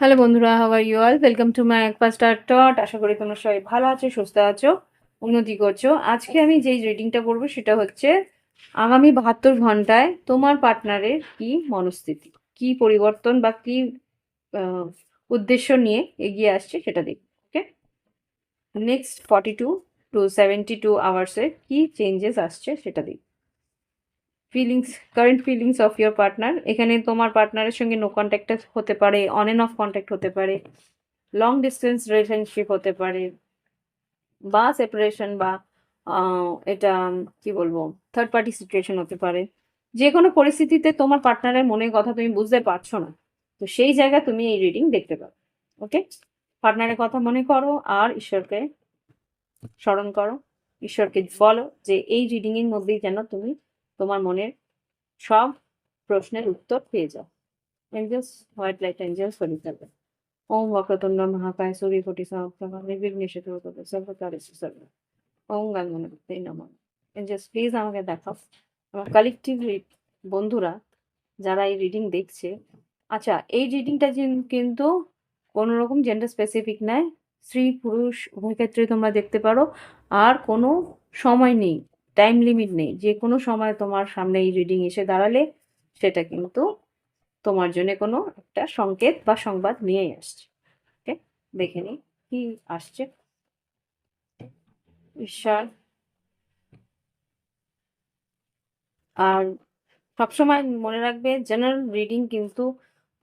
Hello বন্ধুরা how are you all welcome to my একপাস্টার টট আশা করি তোমরা সবাই ভালো আছো, সুস্থ আছো, উন্নতি করছ। আজকে আমি যেই রিডিংটা করব সেটা হচ্ছে, আগামী বাহাত্তর ঘন্টায় তোমার পার্টনারের কি মনস্থিতি? কি পরিবর্তন বা কি উদ্দেশ্য নিয়ে এগিয়ে আসছে সেটা দেখি okay next forty two two seventy two আওয়ার্সে কী চেঞ্জেস আসছে সেটা দেখি feelings current feelings of your partner এখানে তোমার পার্টনারের সঙ্গে নো কন্ট্যাক্ট হতে পারে অন অ্যান্ড অফ কন্ট্যাক্ট হতে পারে লং ডিস্টেন্স রিলেশনশিপ হতে পারে, বা সেপারেশন বা এটা, কি বলব থার্ড পার্টি সিচুয়েশন হতে পারে। যে কোনো পরিস্থিতিতে তোমার পার্টনারের মনের কথা তুমি বুঝতে পারছ না, তো সেই জায়গায় তুমি এই রিডিং দেখতে পাবে ওকে পার্টনারের কথা মনে করো আর ঈশ্বরকে স্মরণ করো, ঈশ্বরকে বলো যে এই রিডিংয়ের মধ্যেই যেন তুমি তোমার মনের সব প্রশ্নের উত্তর পেয়ে যাও। এঞ্জেলস হোয়াইট লাইট এঞ্জেলস করে থাকবে ওম বক্রতুণ্ড মহাকায় সূর্যকোটি সমপ্রভা নির্বিঘ্নে চতুর্থ সর্বকারে সর্ব ওম এঞ্জেলস প্লিজ আমাকে দেখাও। আমার কালেকটিভ বন্ধুরা, যারা এই রিডিং দেখছে আচ্ছা এই রিডিংটা কিন্তু কোনো রকম জেন্ডার স্পেসিফিক নয়। স্ত্রী, পুরুষ, উভয় ক্ষেত্রে তোমরা দেখতে পারো। আর কোনো সময় নেই। টাইম লিমিট নেই। যে কোনো সময় তোমার সামনে এই রিডিং এসে দাঁড়ালে সেটা কিন্তু তোমার জন্য কোনো একটা সংকেত বা সংবাদ নিয়েই আসছে। ওকে দেখে নি কি আসছে। ঈশ্বর আর সবসময় মনে রাখবে জেনারেল রিডিং কিন্তু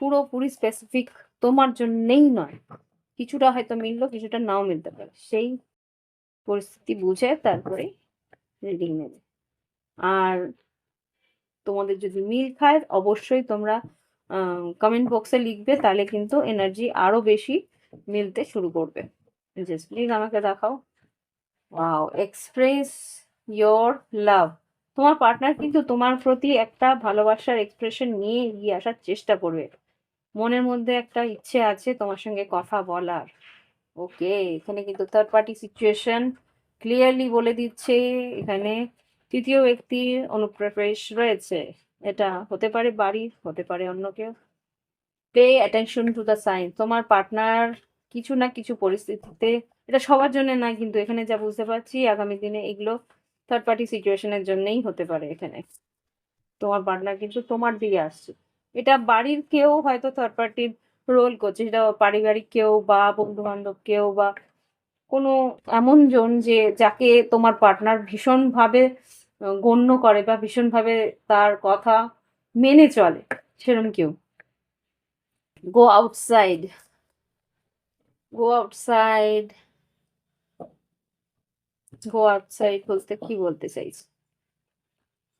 পুরোপুরি স্পেসিফিক তোমার জন্যেই নয়। কিছুটা হয়তো মিললো, কিছুটা নাও মিলতে পারে। সেই পরিস্থিতি বুঝে তারপরে রিডিং নেবে। আর তোমাদের যদি মিল খায়, অবশ্যই তোমরা কমেন্ট বক্সে লিখবে, তাহলে কিন্তু এনার্জি আরও বেশি মিলতে শুরু করবে। জাস্ট প্লিজ আমাকে দেখাও। ওয়াও এক্সপ্রেস ইয়োর লাভ তোমার পার্টনার কিন্তু তোমার প্রতি একটা ভালোবাসার এক্সপ্রেশন নিয়ে এগিয়ে আসার চেষ্টা করবে। মনের মধ্যে একটা ইচ্ছে আছে তোমার সঙ্গে কথা বলার। ওকে এখানে কিন্তু থার্ড পার্টি সিচুয়েশন ক্লিয়ারলি বলে দিচ্ছে, এখানে তৃতীয় ব্যক্তির অনুপ্রবেশ রয়েছে। এটা হতে পারে বাড়ির হতে পারে অন্য কেউ। Pay attention to the sign তোমার পার্টনার কিছু না কিছু পরিস্থিতিতে, এটা সবার জন্য না, কিন্তু এখানে যা বুঝতে পারছি, আগামী দিনে এগুলো থার্ড পার্টি সিচুয়েশনের জন্যই হতে পারে এখানে। তোমার পার্টনার কিন্তু তোমার দিকে আসছে। এটা বাড়ির কেউ হয়তো থার্ড পার্টির রোল করছে, সেটা পারিবারিক কেউ বা বন্ধু বান্ধব কেউ বা কোনো এমন জন যে, যাকে তোমার পার্টনার ভীষণভাবে গণ্য করে বা ভীষণভাবে তার কথা মেনে চলে সেরকম কেউ? Go outside go outside go outside বলতে কি বলতে চাইছি?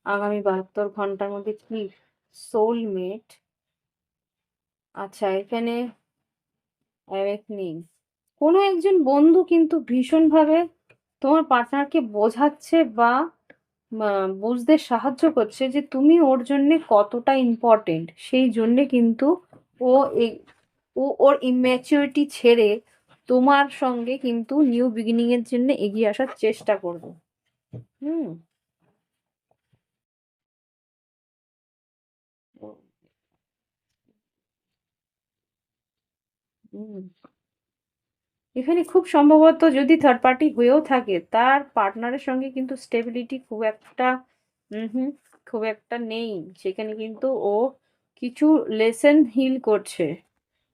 আগামী বাহাত্তর ঘণ্টার মধ্যে কি সোলমেট আচ্ছা এখানে অ্যাওয়েকনিং কোনো একজন বন্ধু কিন্তু ভীষণভাবে তোমার পার্টনারকে বোঝাচ্ছে বা বুঝতে সাহায্য করছে যে তুমি ওর জন্য কতটা ইম্পর্টেন্ট সেই জন্যে কিন্তু ও এই ও ওর ইম্যাচুরিটি ছেড়ে তোমার সঙ্গে কিন্তু নিউ বিগিনিং এর জন্য এগিয়ে আসার চেষ্টা করবে। হুম। হুম। এখানে খুব সম্ভবত যদি থার্ড পার্টি হয়েও থাকে, তার পার্টনারের সঙ্গে কিন্তু স্টেবিলিটি খুব একটা হুম, খুব একটা নেই। সেখানে কিন্তু ও কিছু লেসেন হিল করছে।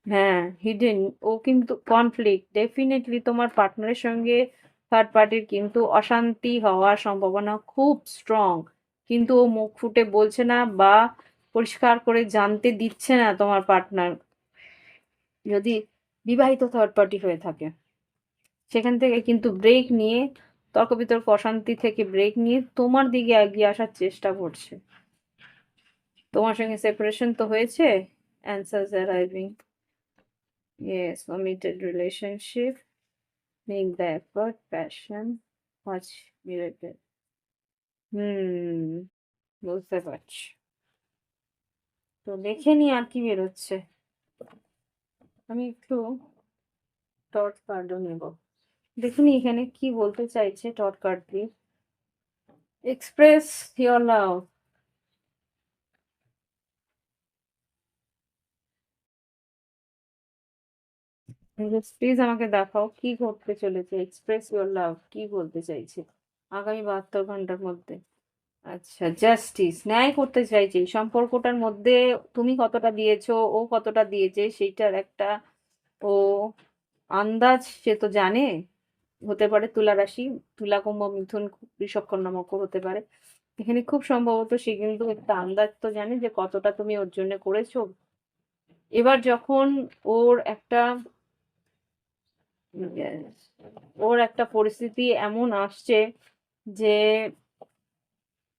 হ্যাঁ হিডেন ও কিন্তু কনফ্লিক্ট ডেফিনেটলি তোমার পার্টনারের সঙ্গে থার্ড পার্টির কিন্তু অশান্তি হওয়ার সম্ভাবনা খুব স্ট্রং কিন্তু ও মুখ ফুটে বলছে না বা পরিষ্কার করে জানতে দিচ্ছে না তোমার পার্টনার যদি বিবাহিত থার্ড পার্টি হয়ে থাকে। সেখান থেকে কিন্তু ব্রেক নিয়ে তর্ক বিতর্ক অশান্তি থেকে ব্রেক নিয়ে তোমার দিকে এগিয়ে আসার চেষ্টা করছে। তোমার সঙ্গে সেপারেশন তো হয়েছে answers arriving yes committed relationship make the effort passion watch miracle hmm, বুঝতে পারছি। তো দেখে নি আর কি বেরোচ্ছে? আমি একটু টর্চ কার্ডও নেব। দেখুন, এখানে কি বলতে চাইছে টর্চ কার্ড দিয়ে এক্সপ্রেস ইয়োর লাভ প্লিজ আমাকে দেখাও কি করতে চলেছে। এক্সপ্রেস ইউর লাভ কি বলতে চাইছে? আগামী বাহাত্তর ঘণ্টার মধ্যে। আচ্ছা জাস্টিস ন্যায় করতে চাইছে। সম্পর্কটার মধ্যে তুমি কতটা দিয়েছ, ও কতটা দিয়েছে, সেইটার একটা, ও আন্দাজ সে তো জানে। হতে পারে তুলা রাশি তুলা কুম্ভ মিথুন বৃষভ কন্যা মকর হতে পারে। এখানে খুব সম্ভবত সে কিন্তু একটা আন্দাজ তো জানে যে কতটা তুমি ওর জন্য করেছ। এবার যখন ওর একটা ওর একটা পরিস্থিতি এমন আসছে যে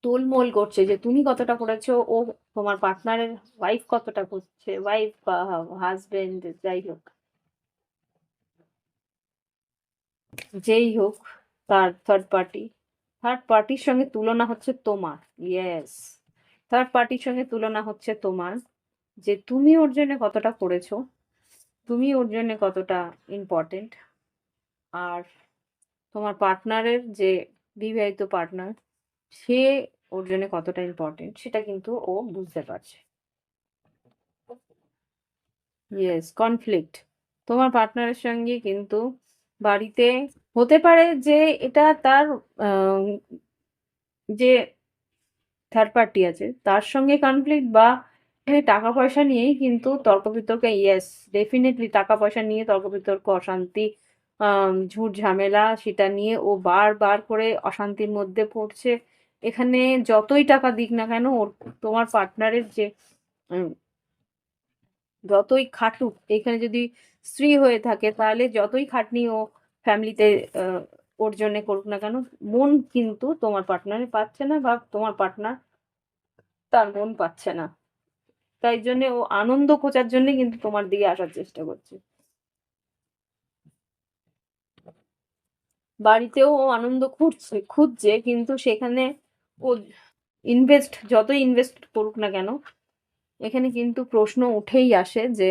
তোলমোল করছে যে তুমি কতটা করেছ, ও তোমার পার্টনারের ওয়াইফ কতটা করছে ওয়াইফ বা হাজবেন্ড যাই হোক। যেই হোক, তার থার্ড পার্টি থার্ড পার্টির সঙ্গে তুলনা হচ্ছে তোমার ইয়েস থার্ড পার্টির সঙ্গে তুলনা হচ্ছে তোমার যে তুমি ওর জন্য কতটা করেছ, তুমি ওর জন্য কতটা ইম্পর্টেন্ট আর তোমার পার্টনারের যে বিবাহিত পার্টনার সে ওর জন্য কতটা ইম্পর্টেন্ট সেটা কিন্তু ও বুঝতে পারছে। ইয়েস কনফ্লিক্ট তোমার পার্টনারের সঙ্গে কিন্তু বাড়িতে হতে পারে যে এটা তার যে থার্ড পার্টি আছে, তার সঙ্গে কনফ্লিক্ট বা টাকা পয়সা নিয়েই কিন্তু তর্ক বিতর্ক ইয়েস ডেফিনেটলি টাকা পয়সা নিয়ে তর্ক বিতর্ক অশান্তি ঝুট ঝামেলা, সেটা নিয়ে ও বারবার করে অশান্তির মধ্যে পড়ছে। এখানে যতই টাকা দিক না কেন, ওর, তোমার পার্টনারের যে যতই খাটুক, এখানে যদি স্ত্রী হয়ে থাকে, তাহলে যতই খাটনি ও ফ্যামিলিতে ওর জন্য করুক না কেন, মন কিন্তু তোমার পার্টনারে পাচ্ছে না বা তোমার পার্টনার তার মন পাচ্ছে না। তাই জন্য ও আনন্দ খোঁজার জন্য কিন্তু তোমার দিকে আসার চেষ্টা করছে। বাড়িতেও ও আনন্দ খুঁজছে খুঁজছে, কিন্তু সেখানে ইনভেস্ট যতই ইনভেস্ট করুক না কেন, এখানে কিন্তু প্রশ্ন উঠেই আসে যে,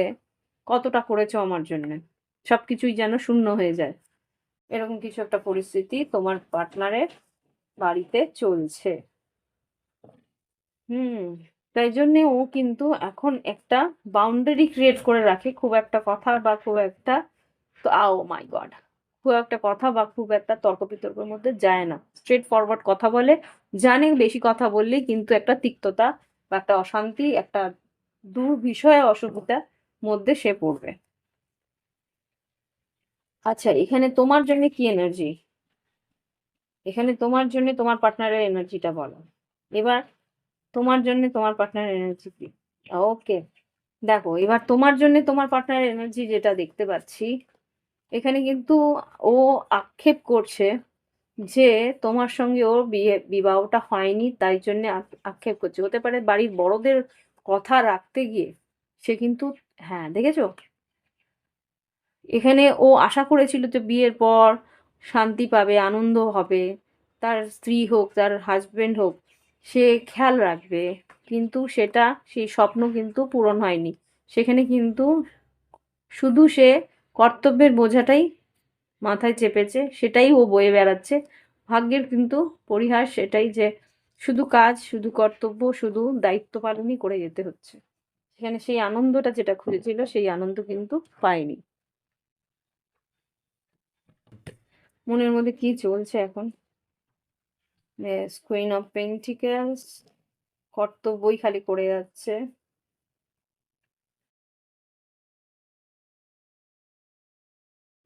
কতটা করেছ আমার জন্য? সবকিছুই যেন শূন্য হয়ে যায়। এরকম কিছু একটা পরিস্থিতি তোমার পার্টনারের বাড়িতে চলছে। হুম, তাই জন্যে ও কিন্তু এখন একটা বাউন্ডারি ক্রিয়েট করে রাখে, খুব একটা কথা বা খুব একটা, তো আও মাই গড খুব একটা কথা বা খুব একটা তর্ক বিতর্কের মধ্যে যায় না। স্ট্রেট ফরওয়ার্ড কথা বলে, জানে বেশি কথা বললেই কিন্তু একটা তিক্ততা বা একটা অশান্তি, একটা দুর্বিষয় অসুবিধার মধ্যে সে পড়বে। আচ্ছা এখানে তোমার জন্য কি এনার্জি এখানে তোমার জন্য তোমার পার্টনারের এনার্জিটা বলো। এবার তোমার জন্য তোমার পার্টনারের এনার্জি কি? ওকে দেখো, এবার তোমার জন্য তোমার পার্টনারের এনার্জি যেটা দেখতে পাচ্ছি এখানে কিন্তু ও আক্ষেপ করছে যে তোমার সঙ্গে ওর বিয়ে, বিবাহটা হয়নি, তাই জন্য আক্ষেপ করছে। হতে পারে বাড়ির বড়দের কথা রাখতে গিয়ে সে কিন্তু হ্যাঁ দেখেছ? এখানে ও আশা করেছিল যে বিয়ের পর শান্তি পাবে, আনন্দ হবে, তার স্ত্রী হোক, তার হাজবেন্ড হোক, সে খেয়াল রাখবে। কিন্তু সেটা, সেই স্বপ্ন কিন্তু পূরণ হয়নি। সেখানে কিন্তু শুধু সে কর্তব্যের বোঝাটাই মাথায় চেপেছে, সেটাই ও বয়ে বেড়াচ্ছে। ভাগ্যের কিন্তু পরিহাস সেটাই যে শুধু কাজ, শুধু কর্তব্য, শুধু দায়িত্ব পালনই করে যেতে হচ্ছে। সেখানে সেই আনন্দটা যেটা খুঁজেছিল, সেই আনন্দ কিন্তু পায়নি। মনের মধ্যে কি চলছে এখন? কুইন অফ পেন্টিকেলস কর্তব্যই খালি করে যাচ্ছে।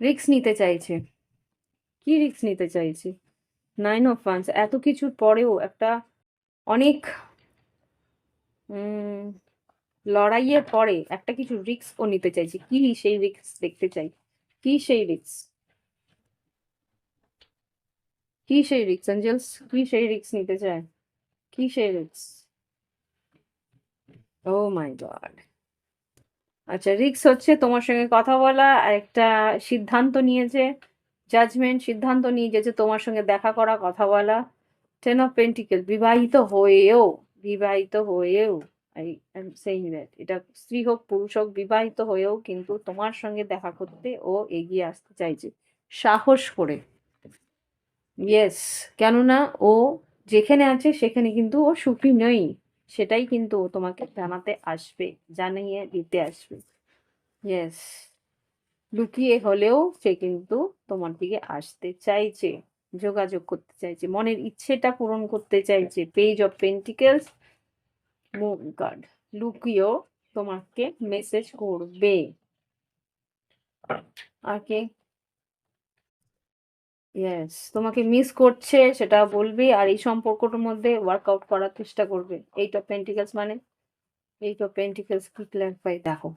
রিক্স নিতে চাইছে। কি রিক্স নিতে চাইছে? নাইন অফ ফান্স এত কিছুর পরেও একটা অনেক লড়াইয়ের পরে একটা কিছু রিক্স ও নিতে চাইছে। কি সেই রিক্স দেখতে চাই? কি সেই রিক্স কি সেই রিক্স অ্যাঞ্জেলস কি সেই রিক্স নিতে চায়? কি সেই রিক্স ও মাই গড আচ্ছা রিক্স হচ্ছে তোমার সঙ্গে কথা বলা, আর একটা সিদ্ধান্ত নিয়েছে জাজমেন্ট সিদ্ধান্ত নিয়ে গেছে তোমার সঙ্গে দেখা করা, কথা বলা। টেন অফ পেন্টিকেল বিবাহিত হয়েও বিবাহিত হয়েও আই এম সেইং দ্যাট এটা স্ত্রী হোক, পুরুষ হোক, বিবাহিত হয়েও কিন্তু তোমার সঙ্গে দেখা করতে ও এগিয়ে আসতে চাইছে। সাহস করে। ইয়েস কেননা ও যেখানে আছে, সেখানে কিন্তু ও সুখী নই। সেটাই কিন্তু তোমাকে জানাতে আসবে, জানিয়ে দিতে আসবে। ইয়েস লুকিয়ে হলেও সে কিন্তু তোমার দিকে আসতে চাইছে, যোগাযোগ করতে চাইছে, মনের ইচ্ছেটা পূরণ করতে চাইছে। Page of pentacles moon card লুকিয়েও তোমাকে মেসেজ করবে। আর কে? ইয়েস তোমাকে মিস করছে, সেটা বলবে আর এই সম্পর্কটার মধ্যে ওয়ার্কআউট করার চেষ্টা করবে। এইট অফ পেন্টিকেলস মানে? এইট অফ পেন্টিকেলস কি ক্ল্যারিফাই দেখো।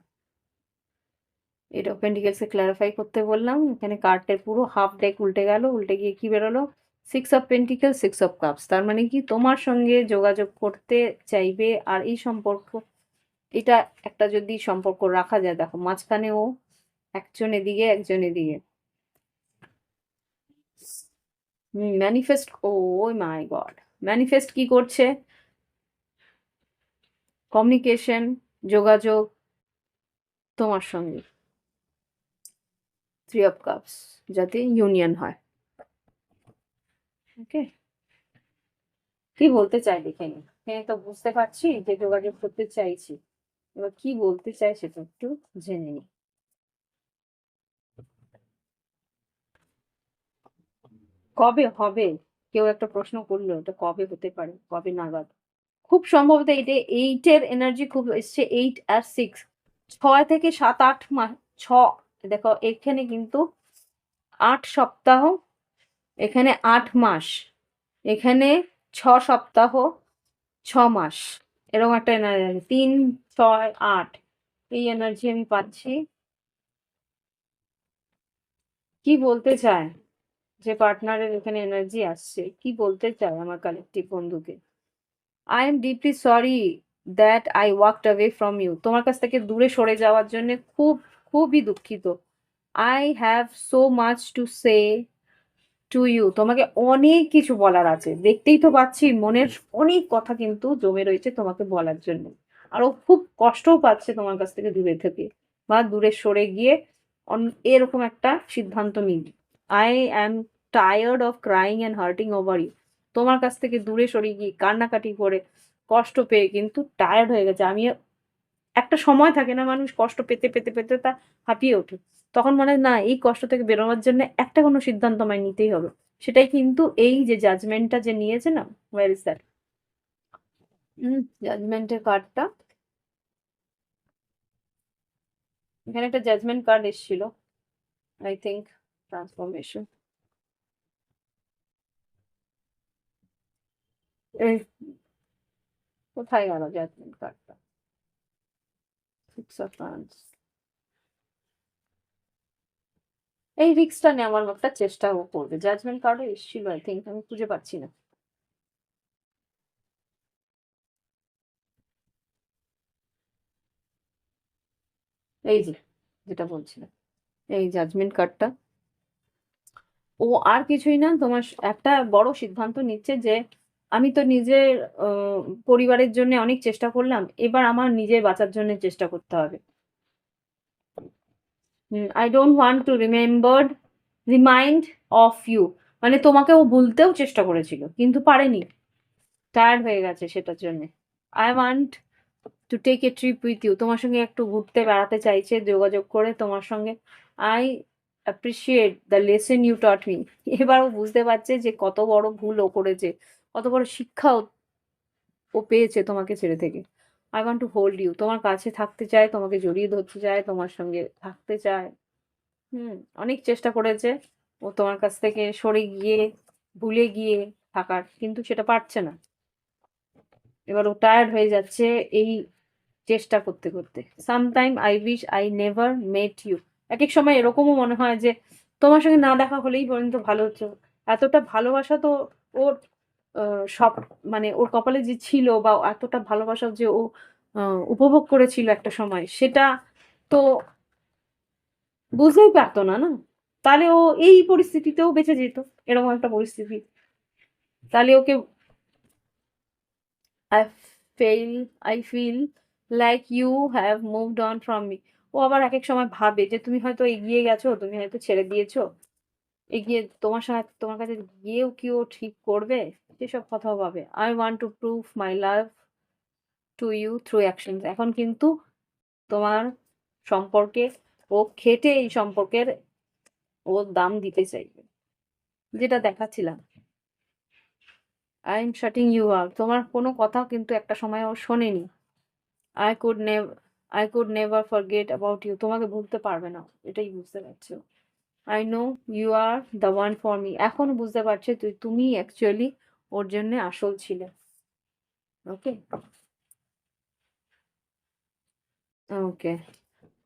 এইট অফ পেন্টিকেলসকে ক্ল্যারিফাই করতে বললাম, এখানে কার্ডের পুরো হাফ ডেক উল্টে গেল, উল্টে গিয়ে কি বেরোলো? Six of pentacle six of cups তার মানে কি তোমার সঙ্গে যোগাযোগ করতে চাইবে আর এই সম্পর্ক, এটা একটা যদি সম্পর্ক রাখা যায়, দেখো মাঝখানে ও একজন এদিকে একজন এদিকে hmm manifest oh my god manifest কি করছে? কমিউনিকেশন যোগাযোগ, তোমার সঙ্গে। থ্রি অফ কাপস যাতে ইউনিয়ন হয়। ওকে কি বলতে চাই দেখে নি? হ্যাঁ তো বুঝতে পারছি যে যোগাযোগ করতে চাইছি। এবার কি বলতে চাই সেটা একটু জেনে নি। কবে হবে? কেউ একটা প্রশ্ন করল, এটা কবে হতে পারে? কবে নাগাদ? খুব সম্ভবত এইটে, এইটের এনার্জি খুব এসছে এইট আর সিক্স ছয় থেকে সাত, আট মাস ছ, দেখো এখানে কিন্তু আট সপ্তাহ, এখানে আট মাস, এখানে ছ সপ্তাহ, ছ মাস। এরকম একটা এনার্জি তিন, ছয়, আট, এই এনার্জি আমি পাচ্ছি। কি বলতে চায়? যে পার্টনারের এখানে এনার্জি আসছে, কি বলতে চায় আমার কালেকটিভ বন্ধুকে? I am deeply sorry that I walked away from you তোমার কাছ থেকে দূরে সরে যাওয়ার জন্য খুব, খুবই দুঃখিত। I have so much to say to you তোমাকে অনেক কিছু বলার আছে। দেখতেই তো পাচ্ছি মনের অনেক কথা কিন্তু জমে রয়েছে তোমাকে বলার জন্য। আর ও খুব কষ্টও পাচ্ছে তোমার কাছ থেকে দূরে থেকে বা দূরে সরে গিয়ে এরকম একটা সিদ্ধান্ত নিল I am tired of crying and hurting over you তোমার কাছ থেকে দূরে সরে গিয়ে কান্নাকাটি করে কষ্ট পেয়ে কিন্তু টায়ার্ড হয়ে গেছে। আমি একটা সময় থাকে না মানুষ কষ্ট পেতে পেতে পেতে তা হাঁপিয়ে ওঠে। তখন মনে হয়, না, এই কষ্ট থেকে বেরোনোর জন্য একটা কোনো সিদ্ধান্ত আমায় নিতেই হবে। সেটাই কিন্তু এই যে জাজমেন্টটা যে নিয়েছে না ওয়ার ইজ দ্যাট জাজমেন্টের কার্ডটা এখানে একটা জাজমেন্ট কার্ড এসেছিল। আই থিঙ্ক ট্রান্সফরমেশন কোথায় গেল জাজমেন্ট কার্ডটা এই রিক্সটা নেওয়ার একটা চেষ্টা ও করবে। জাজমেন্ট কার্ডও এসেছিল আই থিঙ্ক আমি খুঁজে পাচ্ছি না। এই যে, যেটা বলছিলাম, এই জাজমেন্ট কার্ডটা ও আর কিছুই না, তোমার একটা বড় সিদ্ধান্ত নিচ্ছে যে আমি তো নিজের পরিবারের জন্য অনেক চেষ্টা করলাম, এবার আমার নিজে বাঁচার জন্য চেষ্টা করতে হবে। I don't want to remember remind of you মানে তোমাকে ও ভুলতেও চেষ্টা করেছিল, কিন্তু পারেনি। টায়ার্ড হয়ে গেছে সেটার জন্য। I want to take a trip with you তোমার সঙ্গে একটু ঘুরতে বেড়াতে চাইছে, যোগাযোগ করে তোমার সঙ্গে। I appreciate the lesson you taught me এবার ও বুঝতে পারছে যে কত বড় ভুল ও করেছে। কত বড় শিক্ষা ও- পেয়েছে তোমাকে ছেড়ে থেকে। I want to hold you তোমার কাছে থাকতে চায়, তোমাকে জড়িয়ে ধরতে চায়, তোমার সঙ্গে থাকতে চায়। হুম, অনেক চেষ্টা করেছে। ও তোমার কাছ থেকে সরে গিয়ে, ভুলে গিয়ে থাকার, কিন্তু সেটা পারছে না। এবার ও টায়ার্ড হয়ে যাচ্ছে এই চেষ্টা করতে করতে। Sometime I wish I never met you এক এক সময় এরকমও মনে হয় যে তোমার সঙ্গে না দেখা হলেই পর্যন্ত ভালো হচ্ছে। এতটা ভালোবাসা তো ওর সব মানে ওর কপালে যে ছিল বা এতটা ভালোবাসা যে ও উপভোগ করেছিল একটা সময়, সেটা তো বুঝতেই পারতো না না? তাহলে ও এই পরিস্থিতিতেও বেঁচে যেত, এরকম একটা পরিস্থিতি। তাহলে okay I fell I feel like you have moved on from me ও আবার এক এক সময় ভাবে যে, তুমি হয়তো এগিয়ে গেছো, তুমি হয়তো ছেড়ে দিয়েছ। এগিয়ে তোমার সাথে, তোমার কাছে গিয়েও কি ও ঠিক করবে? সেসব কথাও পাবে? I want to prove my love to you through action এখন কিন্তু তোমার সম্পর্কে ও খেটে এই সম্পর্কের ও দাম দিতে চাইবে। যেটা দেখাচ্ছিলাম। আই এম শাটিং ইউ আর তোমার কোনো কথা কিন্তু একটা সময় ও শোনেনি। I could never I could never forget about you তোমাকে ভুলতে পারবে না। এটাই বুঝতে পারছ। I know you are the one for me এখন বুঝতে পারছে তুই তুমি অ্যাকচুয়ালি ওর জন্য আসল ছিলে। Okay okay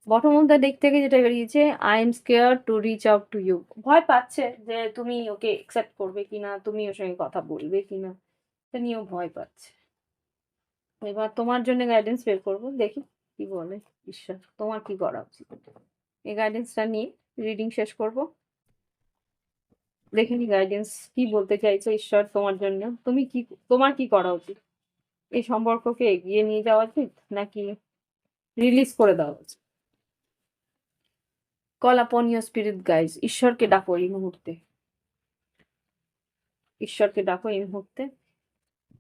bottom of the deck থেকে যেটা বেরিয়েছে I am scare to reach out to you ভয় পাচ্ছে যে তুমি ওকে অ্যাকসেপ্ট করবে কিনা, তুমি ওর সঙ্গে কথা বলবে কিনা, এটা নিয়েও ভয় পাচ্ছে। এবার তোমার জন্য গাইডেন্স বের করব, দেখি কি বলে, ঈশ্বর, তোমার কি করা উচিত? এই গাইডেন্সটা নিয়ে রিডিং শেষ করব। দেখে নি গাইডেন্স কি বলতে চাইছো ঈশ্বর তোমার জন্য? তুমি কি, তোমার কি করা উচিত? এই সম্পর্ককে এগিয়ে নিয়ে যাওয়া উচিত নাকি রিলিজ করে দেওয়া উচিত? কল আপন ইউর স্পিরিট গাইজ ঈশ্বরকে ডাকো এই মুহূর্তে। ঈশ্বরকে ডাকো এই মুহূর্তে।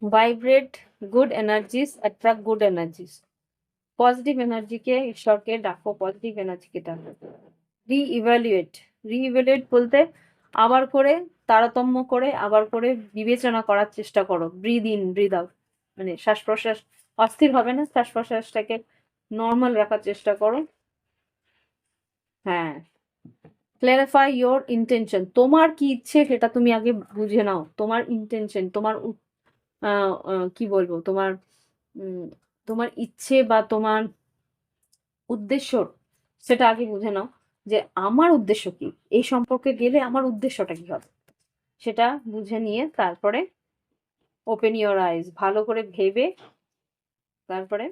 Vibrate good energies attract good energies positive এনার্জিকে ঈশ্বরকে ডাকো পজিটিভ এনার্জিকে ডাকো। রি ইভ্যালুয়েট রি ইভ্যালুয়েট বলতে আবার করে, তারতম্য করে, আবার করে বিবেচনা করার চেষ্টা করো। ব্রিদ ইন ব্রিদ আউট মানে শ্বাস প্রশ্বাস অস্থির হবে না শ্বাস প্রশ্বাসটাকে নর্মাল রাখার চেষ্টা করো। হ্যাঁ। ক্ল্যারিফাই ইয়োর ইন্টেনশন তোমার কি ইচ্ছে সেটা তুমি আগে বুঝে নাও। তোমার ইন্টেনশন তোমার কি বলব? তোমার তোমার ইচ্ছে বা তোমার উদ্দেশ্য সেটা আগে বুঝে নাও। যে আমার উদ্দেশ্য কি? এই সম্পর্কে গেলে আমার উদ্দেশ্যটা কি হবে? সেটা বুঝে নিয়ে তারপরে ওপেন ইওর আইজ ভালো করে ভেবে তারপরে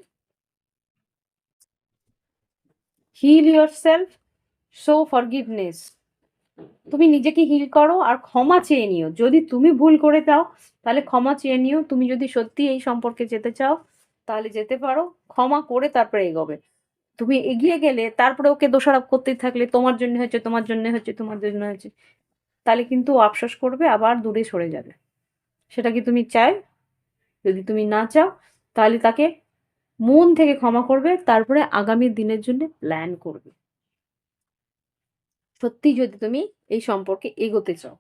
heal yourself show forgiveness তুমি নিজেকে হিল করো আর ক্ষমা চেয়ে নিও। যদি তুমি ভুল করে দাও, তাহলে ক্ষমা চেয়ে নিও। তুমি যদি সত্যি এই সম্পর্কে যেতে চাও, তাহলে যেতে পারো। ক্ষমা করে তারপরে এগোবে। তুমি এগিয়ে গেলে তারপরে ওকে দোষারোপ করতেই থাকলে তোমার জন্য হচ্ছে তোমার জন্য হচ্ছে তোমার জন্য হচ্ছে তাহলে কিন্তু আফসোস করবে, আবার দূরে সরে যাবে। সেটা কি তুমি চাই যদি তুমি না চাও, তাহলে তাকে মন থেকে ক্ষমা করবে, তারপরে আগামী দিনের জন্য প্ল্যান করবে। সত্যি যদি তুমি এই সম্পর্কে এগোতে চাও,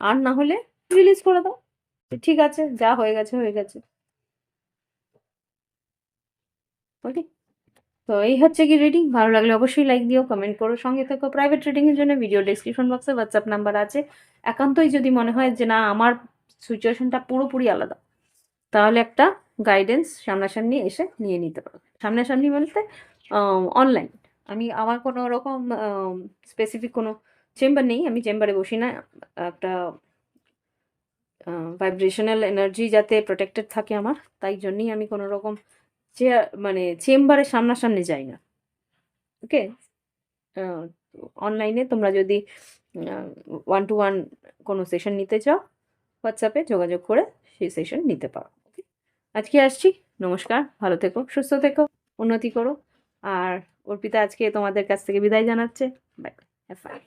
আর না হলে রিলিজ করে দাও। ঠিক আছে, যা হয়ে গেছে হয়ে গেছে। ওকে তো এই হচ্ছে কি রিডিং ভালো লাগলে অবশ্যই লাইক দিও কমেন্ট করো সঙ্গে থেকো। প্রাইভেট রিডিং এর জন্য ভিডিও ডিসক্রিপশন বক্সে হোয়াটসঅ্যাপ নাম্বার আছে। একান্তই যদি মনে হয় যে না, আমার সিচুয়েশনটা পুরোপুরি আলাদা, তাহলে একটা গাইডেন্স সামনাসামনি এসে নিয়ে নিতে পারবে সামনাসামনি বলতে অনলাইন আমি, আমার কোনো রকম স্পেসিফিক কোনো চেম্বার নেই, আমি চেম্বারে বসি না। একটা ভাইব্রেশনাল এনার্জি যাতে প্রোটেক্টেড থাকে আমার, তাই জন্যই আমি কোনো রকম চেয়ার মানে চেম্বারে সামনাসামনি যাই না। ওকে? অনলাইনে তোমরা যদি ওয়ান টু ওয়ান কোনো সেশন নিতে চাও, হোয়াটসঅ্যাপে যোগাযোগ করে সেই সেশন নিতে পারো, ওকে? আজকে আসছি, নমস্কার, ভালো থেকো, সুস্থ থেকো, উন্নতি করো। আর অর্পিতা আজকে তোমাদের কাছ থেকে বিদায় জানাচ্ছে। Bye bye